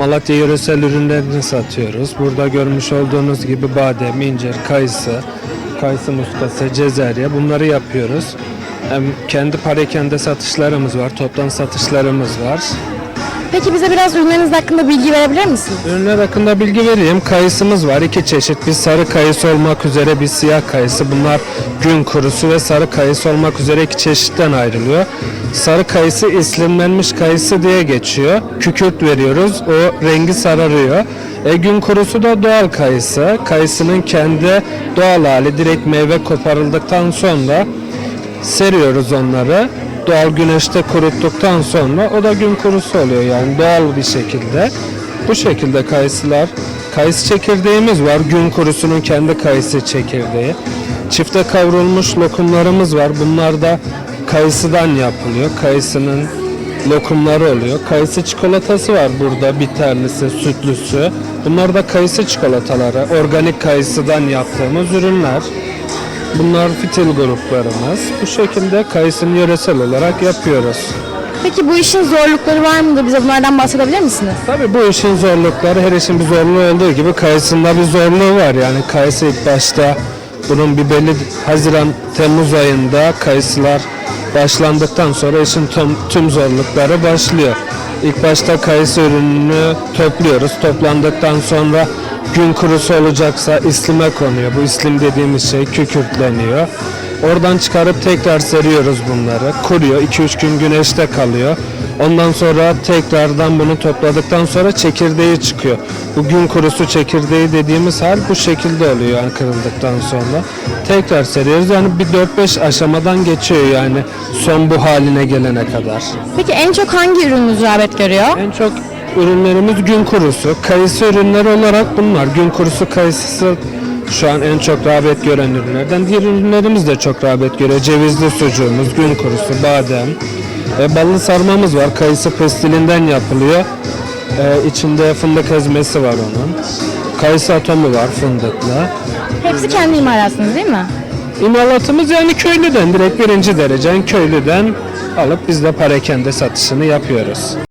Malatya yöresel ürünlerini satıyoruz. Burada görmüş olduğunuz gibi badem, incir, kayısı, kayısı muskası, cezerye bunları yapıyoruz. Hem kendi parakende satışlarımız var, toptan satışlarımız var. Peki bize biraz ürünleriniz hakkında bilgi verebilir misiniz? Ürünler hakkında bilgi vereyim. Kayısımız var. iki çeşit. Bir sarı kayısı olmak üzere bir siyah kayısı. Bunlar gün kurusu ve sarı kayısı olmak üzere iki çeşitten ayrılıyor. Sarı kayısı islimlenmiş kayısı diye geçiyor. Kükürt veriyoruz. O rengi sararıyor. E, gün kurusu da doğal kayısı. Kayısının kendi doğal hali direkt meyve koparıldıktan sonra seriyoruz onları. Doğal güneşte kuruttuktan sonra o da gün kurusu oluyor yani doğal bir şekilde. Bu şekilde kayısılar. Kayısı çekirdeğimiz var. Gün kurusunun kendi kayısı çekirdeği. Çifte kavrulmuş lokumlarımız var. Bunlar da kayısıdan yapılıyor. Kayısının lokumları oluyor. Kayısı çikolatası var burada tanesi sütlüsü. Bunlar da kayısı çikolataları. Organik kayısıdan yaptığımız ürünler. Bunlar fitil gruplarımız. Bu şekilde kayısını yöresel olarak yapıyoruz. Peki bu işin zorlukları var mıdır? Bize bunlardan bahsedebilir misiniz? Tabii bu işin zorlukları her işin bir zorluğu olduğu gibi kayısında bir zorluğu var. Yani kayısı ilk başta bunun bir belli Haziran Temmuz ayında kayısılar başlandıktan sonra işin tüm, tüm zorlukları başlıyor. İlk başta kayısı ürününü topluyoruz. Toplandıktan sonra gün kurusu olacaksa islime konuyor. Bu islim dediğimiz şey kükürtleniyor. Oradan çıkarıp tekrar seriyoruz bunları. Kuruyor. 2-3 gün güneşte kalıyor. Ondan sonra tekrardan bunu topladıktan sonra çekirdeği çıkıyor. Bu gün kurusu çekirdeği dediğimiz hal bu şekilde oluyor yani kırıldıktan sonra. Tekrar seriyoruz. Yani bir 4-5 aşamadan geçiyor yani son bu haline gelene kadar. Peki en çok hangi ürününüz rağbet görüyor? En çok ürünlerimiz gün kurusu. Kayısı ürünleri olarak bunlar. Gün kurusu kayısısı şu an en çok rağbet gören ürünlerden. Diğer ürünlerimiz de çok rağbet görüyor. Cevizli sucuğumuz, gün kurusu, badem. E, ballı sarmamız var. Kayısı pestilinden yapılıyor. E, içinde fındık ezmesi var onun. Kayısı atomu var fındıklı. Hepsi kendi imalatınız değil mi? İmalatımız yani köylüden, direkt birinci derecen köylüden alıp biz de parakende satışını yapıyoruz.